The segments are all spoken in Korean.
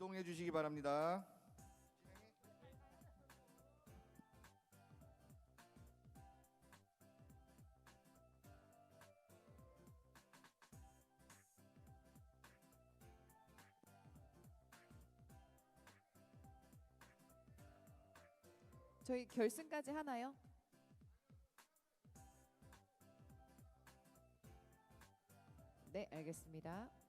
이동해 주시기 바랍니다. 저희 결승까지 하나요? 네, 알겠습니다.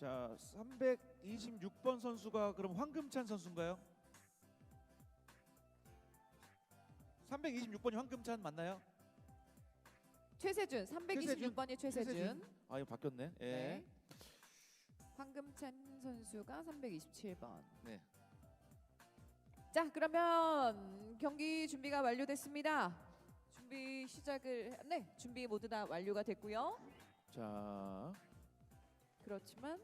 자, 326번 선수가 그럼 황금찬 선수인가요? 326번이 황금찬 맞나요? 최세준 326번이 최세준. 아, 이거 바뀌었네. 예. 네. 황금찬 선수가 327번. 네. 자, 그러면 경기 준비가 완료됐습니다. 준비 시작을 네, 준비 모두 다 완료가 됐고요. 자, 그렇지만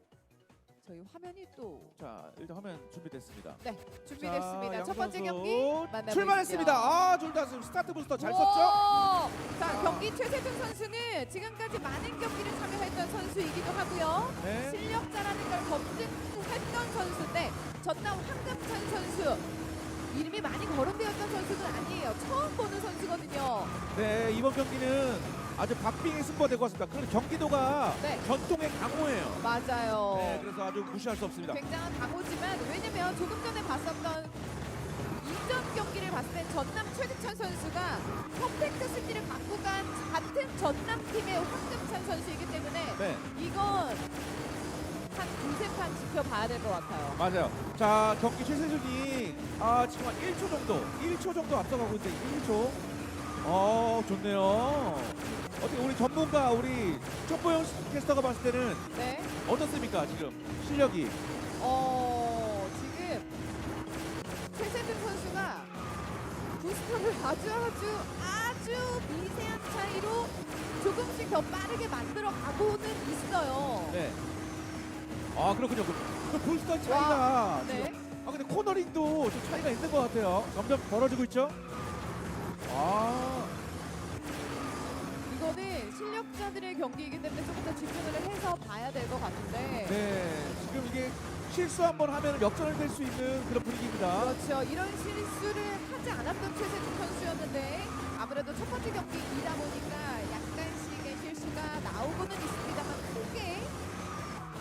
저희 화면이 또 자, 일단 화면 준비됐습니다. 네, 준비됐습니다. 자, 첫 번째 양 경기 만나보시죠. 출발했습니다. 아, 둘 다 지금 스타트 부스터 잘 썼죠? 오! 자, 경기 최세준 선수는 지금까지 많은 경기를 참여했던 선수이기도 하고요. 네. 실력자라는 걸 검증했던 선수인데 전남 황금찬 선수 이름이 많이 거론되었던 선수는 아니에요. 처음 보는 선수거든요. 네, 이번 경기는 아주 박빙의 승부가 되고 왔습니다. 그런데 경기도가 네. 전통의 강호예요. 맞아요. 네, 그래서 아주 무시할 수 없습니다. 굉장한 강호지만 왜냐면 조금 전에 봤었던 이전 경기를 봤을 때 전남 최지찬 선수가 퍼펙트 승리를 갖고 간 같은 전남 팀의 황금찬 선수이기 때문에 네. 이건 한 두세 판 지켜봐야 될 것 같아요. 맞아요. 자 경기 최세준이 아 지금 한 1초 정도, 1초 정도 앞서가고 있는데 1초. 어 좋네요. 어떻게 우리 전문가 우리 촉보영 캐스터가 봤을 때는 네. 어떻습니까 지금 실력이? 어 지금 최세준 선수가 부스터를 아주 아주 아주 미세한 차이로 조금씩 더 빠르게 만들어 가고는 있어요. 네. 아 그렇군요. 그, 그 불스터 차이가 네. 지금 아 근데 코너링도 좀 차이가 있는 것 같아요. 점점 벌어지고 있죠. 아 실력자들의 경기이기 때문에 조금 더 집중을 해서 봐야 될 것 같은데. 네. 지금 이게 실수 한 번 하면 역전을 될 수 있는 그런 분위기입니다. 그렇죠. 이런 실수를 하지 않았던 최세준 선수였는데 아무래도 첫 번째 경기이다 보니까 약간씩의 실수가 나오고는 있습니다만 크게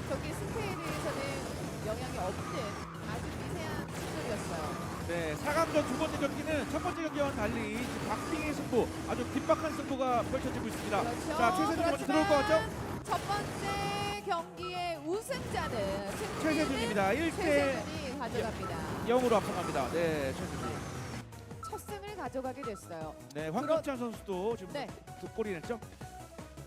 경기 승패에 대해서는 영향이 없는 네, 4강전 두 번째 경기는 첫 번째 경기와는 달리 지금 박빙의 승부, 아주 긴박한 승부가 펼쳐지고 있습니다. 그렇죠. 자, 최세준 먼저 들어올 것 같죠? 첫 번째 경기의 우승자는 승리는 최세준입니다. 1대 최세준이 가져갑니다. 0으로 앞서갑니다. 네, 최세준. 첫 승을 가져가게 됐어요. 네, 황금찬 선수도 지금 네. 두 골이 냈죠?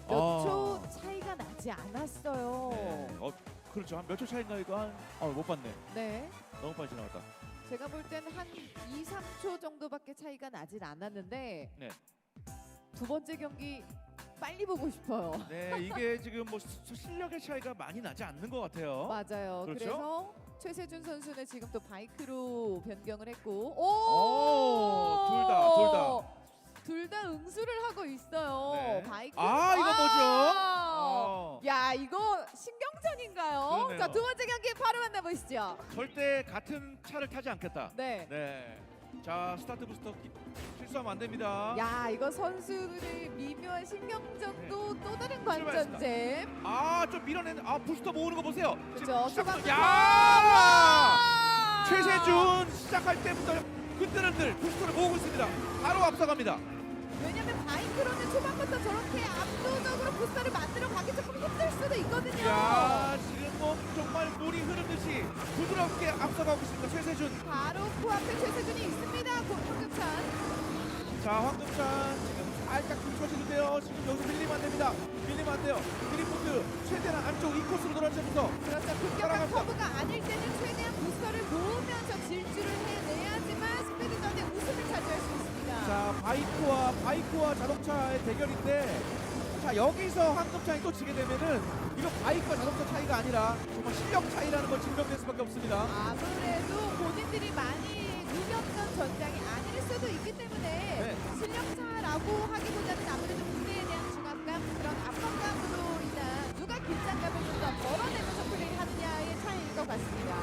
몇 아. 초 차이가 나지 않았어요. 네, 어, 그렇죠. 한 몇 초 차인가 이거 한, 어, 못 봤네. 네. 너무 빨리 지나갔다. 제가 볼 때는 한 2, 3초 정도밖에 차이가 나진 않았는데 네. 두 번째 경기 빨리 보고 싶어요. 네, 이게 지금 뭐 시- 실력의 차이가 많이 나지 않는 것 같아요. 맞아요. 그렇죠? 그래서 최세준 선수는 지금 또 바이크로 변경을 했고 오, 둘 다, 둘 다. 둘 다 응수를 하고 있어요. 네. 바이크. 아, 이거 뭐죠? 어. 야, 이거 신경 전인가요? 그러네요. 자, 두 번째 경기 바로 만나보시죠. 절대 같은 차를 타지 않겠다. 네. 네. 자 스타트 부스터 기- 실수하면 안 됩니다. 야, 이거 선수들의 미묘한 신경전도 네. 또 다른 관전점. 아좀 밀어내는 아 부스터 모으는 거 보세요. 그죠? 시작부터 초반부터. 야 아! 최세준 시작할 때부터 흔들흔들 부스터를 모으고 있습니다. 바로 앞서갑니다. 왜냐면 바이크로는 초반부터 저렇게 압도적으로 부스터를 만들어 가기 조금 힘들 수도 있거든요. 야 지금 뭐 정말 물이 흐르듯이 부드럽게 앞서가고 있습니다. 최세준. 바로 코앞에 최세준이 있습니다. 공격찬. 자 황금찬 지금 살짝 긁혀지는데요. 지금 여기서 밀리면 안 됩니다. 밀리면 안 돼요. 드리프트 최대한 안쪽 이 코스로 돌아가면서 그렇죠. 급격한 따라갑니다. 커브가 아닐 때는 최대한 부스터를 모으면서 질주를 해내야지만 스피드전의 우승을 차지할 수 있습니다. 자 바이크와 바이크와 자동차의 대결인데 자 여기서 황금창이 또 지게 되면은 이거 바이크와 자동차 차이가 아니라 정말 실력 차이라는 걸 증명될 수밖에 없습니다. 아무래도 본인들이 많이 누겼던 전장이 아닐 수도 있기 때문에 네. 실력차라고 하기보다는 아무래도 무대에 대한 중압감 그런 압박감으로 인한 누가 긴장감을 좀더 덜어내면서 플레이하느냐의 차이인 것 같습니다.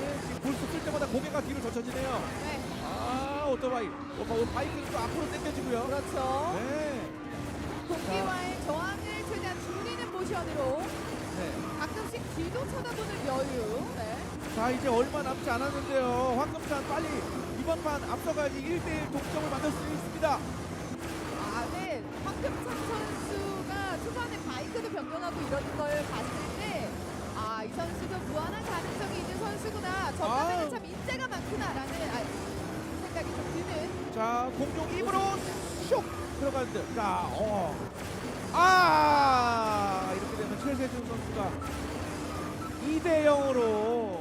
네, 지금 볼수 쓸 때마다 고개가 뒤로 젖혀지네요. 네, 아 오토바이, 어, 어, 바이크는 또 앞으로 당겨지고요. 그렇죠. 네, 공기와의 저항을 최대한 줄이는 모션으로 네. 가끔씩 뒤도 쳐다보는 여유. 네. 자 이제 얼마 남지 않았는데요. 황금찬 빨리 이번 판 앞서가야지 1대1 동점을 만들 수 있습니다. 자 공룡 입으로 슉 들어가는데 자 어. 아 이렇게 되면 최세준 선수가 2대 0으로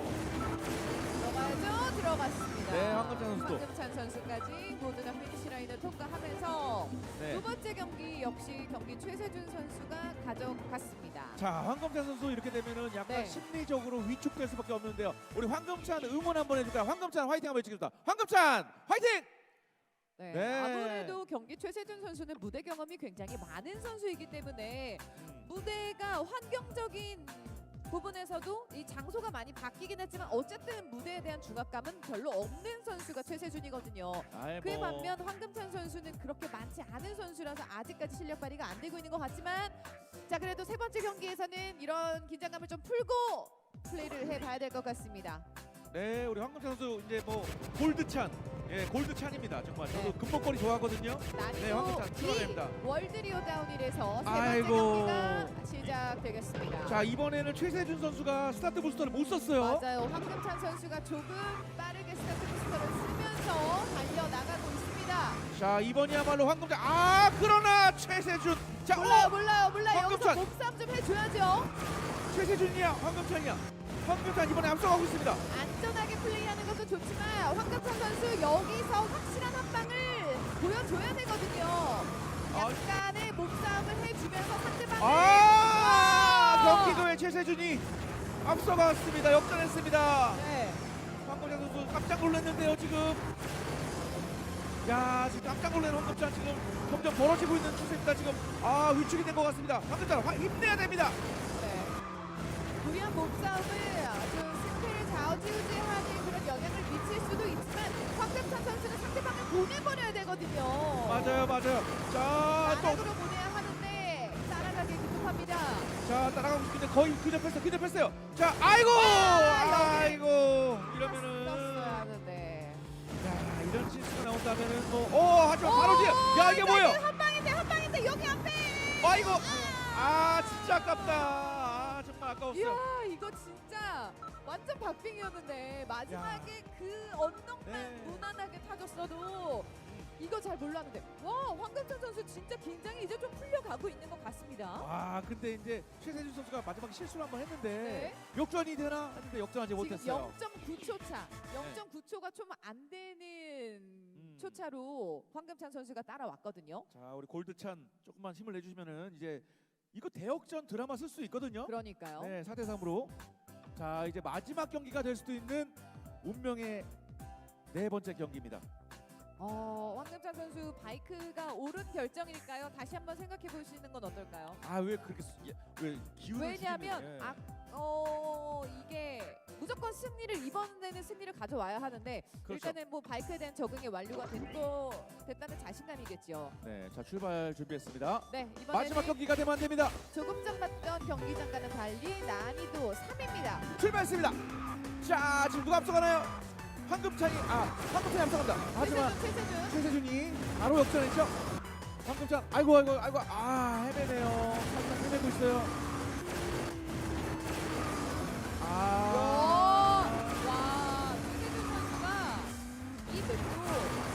들어가야죠. 들어갔습니다. 네, 황금찬 선수도. 황금찬 선수까지 모두 다 피니시 라인을 통과하면서 네. 두 번째 경기 역시 경기 최세준 선수가 가져갔습니다. 자 황금찬 선수 이렇게 되면은 약간 네. 심리적으로 위축될 수밖에 없는데요. 우리 황금찬 응원 한번 해줄까요? 황금찬 화이팅 한번 해주겠습니다. 황금찬 화이팅! 네. 네. 아무래도 경기 최세준 선수는 무대 경험이 굉장히 많은 선수이기 때문에 무대가 환경적인 부분에서도 이 장소가 많이 바뀌긴 했지만 어쨌든 무대에 대한 중압감은 별로 없는 선수가 최세준이거든요. 아이, 그에 뭐. 반면 황금찬 선수는 그렇게 많지 않은 선수라서 아직까지 실력 발휘가 안 되고 있는 것 같지만 자 그래도 세 번째 경기에서는 이런 긴장감을 좀 풀고 플레이를 해봐야 될 것 같습니다. 네 우리 황금찬 선수 이제 뭐 골드찬 예 골드찬입니다 정말 저도 네. 금목걸이 좋아하거든요. 네, 황금찬 D 출발합니다. 월드 리오 다운힐에서 세 번째 아이고. 경기가 시작되겠습니다. 자 이번에는 최세준 선수가 스타트 부스터를 못 썼어요. 맞아요. 황금찬 선수가 조금 빠르게 스타트 부스터를 쓰면서 달려 나가고 있습니다. 자 이번이야말로 황금찬 아 그러나 최세준 자 몰라요, 어! 몰라요, 몰라요. 여기서 황금찬. 몸싸움 좀 해줘야죠. 최세준이야 황금찬이야 황금찬 이번에 앞서가고 있습니다. 안전하게 플레이하는 것도 좋지만 황금찬 선수 여기서 확실한 한 방을 보여줘야 되거든요. 약간의 몸싸움을 해주면서 상대방을 아 와! 경기도의 최세준이 앞서갔습니다. 역전했습니다. 네. 황금찬 선수 깜짝 놀랐는데요 지금. 야 지금 깜짝 놀란 황금찬 지금 점점 벌어지고 있는 추세입니다 지금. 아 위축이 된 것 같습니다. 황금찬 화- 힘내야 됩니다. 네. 무리한 몸싸움을 아주 승패를 좌우지우지하는 그런 영향을 미칠 수도 있지만 황금찬 선수는 상대방을 보내버려야 되거든요. 맞아요 맞아요. 자또 나락으로 보내야 하는데 따라가기 급합니다. 자 따라가고 있는데 거의 근접했어 근접했어요 자 아이고 아, 아이고 썼어야 이러면은 하는데. 야 이런 실수가 나온다면은 뭐어 하지만 바로 뒤에 야 이게 뭐예요 한 방인데 한 방인데 여기 앞에. 아이고 아 진짜 아깝다 아 아까웠어요 이야 이거 진짜 완전 박빙이었는데 마지막에 그 언덕만 네. 무난하게 타줬어도 이거 잘 몰랐는데 와 황금찬 선수 진짜 긴장이 이제 좀 풀려가고 있는 것 같습니다. 와 근데 이제 최세준 선수가 마지막에 실수를 한번 했는데 네. 역전이 되나 했는데 역전하지 지금 못했어요 0.9초 차, 0.9초가 좀 안 되는 음. 초차로 황금찬 선수가 따라왔거든요. 자 우리 골드찬 조금만 힘을 내주시면은 이제 이거 대역전 드라마 쓸 수 있거든요 그러니까요. 네, 4대 3으로. 자, 이제 마지막 경기가 될 수도 있는 운명의 네 번째 경기입니다. 어, 황금찬 선수 바이크가 옳은 결정일까요? 다시 한번 생각해 보시는 건 어떨까요? 아, 왜 그렇게 수- 예, 왜 기운을 왜냐하면 예. 아, 어 이게 무조건 승리를 이번에는 승리를 가져와야 하는데 그렇죠. 일단은 뭐 바이크에 대한 적응이 완료가 됐고 됐다는 자신감이겠죠. 네, 자 출발 준비했습니다. 네 마지막 이번에는 경기가 되면 안 됩니다. 조금 전 봤던 경기장과는 달리 난이도 3입니다. 출발했습니다. 자, 지금 누가 앞서가나요? 황금찬이 아, 황금찬이 앞서간다. 하지만 최세준 최세준 최세준이 바로 역전했죠. 황금찬, 아이고 아이고 아이고 아 헤매네요. 살짝 헤매고 있어요. 아, 와 최세준 선수가 이 맵도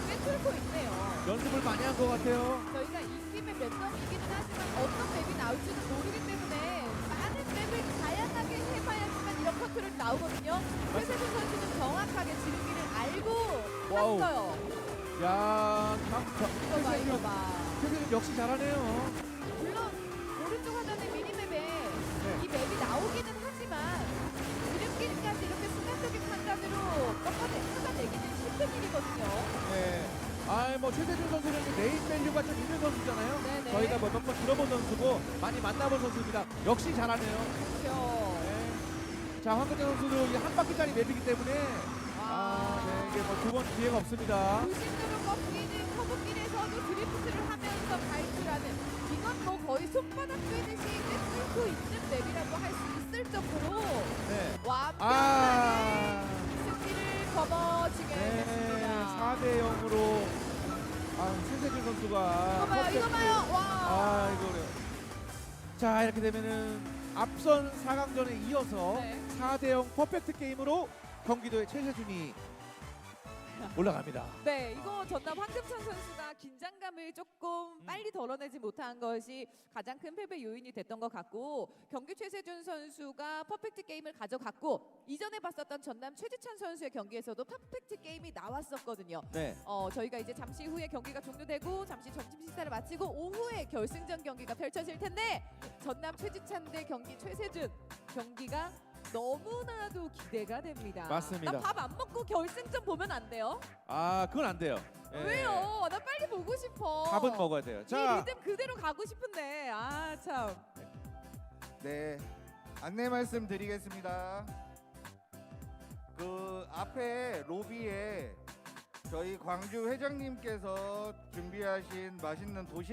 꿰뚫고 있네요. 연습을 많이 한 것 같아요. 저희가 이 팀의 랜덤이기는 하지만 어떤 맵이 나올지는 모르기 때문에 많은 맵을 다양하게 해봐야지만 이런 컨트롤이 나오거든요. 와우. 탔어요. 야, 이거 봐, 이거 봐. 태생님 역시 잘하네요. 물론 오른쪽 화면에 미니맵에 네. 이 맵이 나오기는 하지만 지름길까지 이렇게 순간적인 판단으로 꺾어내, 쏟아내기는 힘든 일이거든요. 네. 아, 뭐 최세준 선수는 이제 네임 밸류가 좀 있는 선수잖아요. 네네. 저희가 뭐 몇번 들어본 선수고 많이 만나본 선수입니다. 역시 잘하네요. 그렇죠. 네. 자, 황근태 선수도 이한 바퀴짜리 맵이기 때문에 이게 뭐두 번 기회가 없습니다. 중심으로 꺾이는 커브길에서도 드리프트를 하면서 발출하는 이건 뭐 거의 손바닥 빼듯이 꿰뚫고 있는 맵이라고 할 수 있을 정도로 네. 완벽하게 아, 승리를 거머쥐게 네, 됐습니다. 4대 0으로 아, 최세준 선수가 이거 봐요, 이거 봐요. 와. 아, 이거 어려워. 자, 이렇게 되면은 앞선 4강전에 이어서 네. 4대 0 퍼펙트 게임으로 경기도의 최세준이 올라갑니다. 네, 이거 전남 황금찬 선수가 긴장감을 조금 음. 빨리 덜어내지 못한 것이 가장 큰 패배 요인이 됐던 것 같고 경기 최세준 선수가 퍼펙트 게임을 가져갔고 이전에 봤었던 전남 최지찬 선수의 경기에서도 퍼펙트 게임이 나왔었거든요. 네. 어, 저희가 이제 잠시 후에 경기가 종료되고 잠시 점심 식사를 마치고 오후에 결승전 경기가 펼쳐질 텐데 전남 최지찬 대 경기 최세준 경기가 너무나도 기대가 됩니다. 맞습니다. 나 밥 안 먹고 결승전 보면 안 돼요? 아, 그건 안 돼요. 예. 왜요? 나 빨리 보고 싶어. 밥은 먹어야 돼요. 이 자, 리듬 그대로 가고 싶은데 아 참. 네, 안내 말씀 드리겠습니다. 그 앞에 로비에 저희 광주 회장님께서 준비하신 맛있는 도시락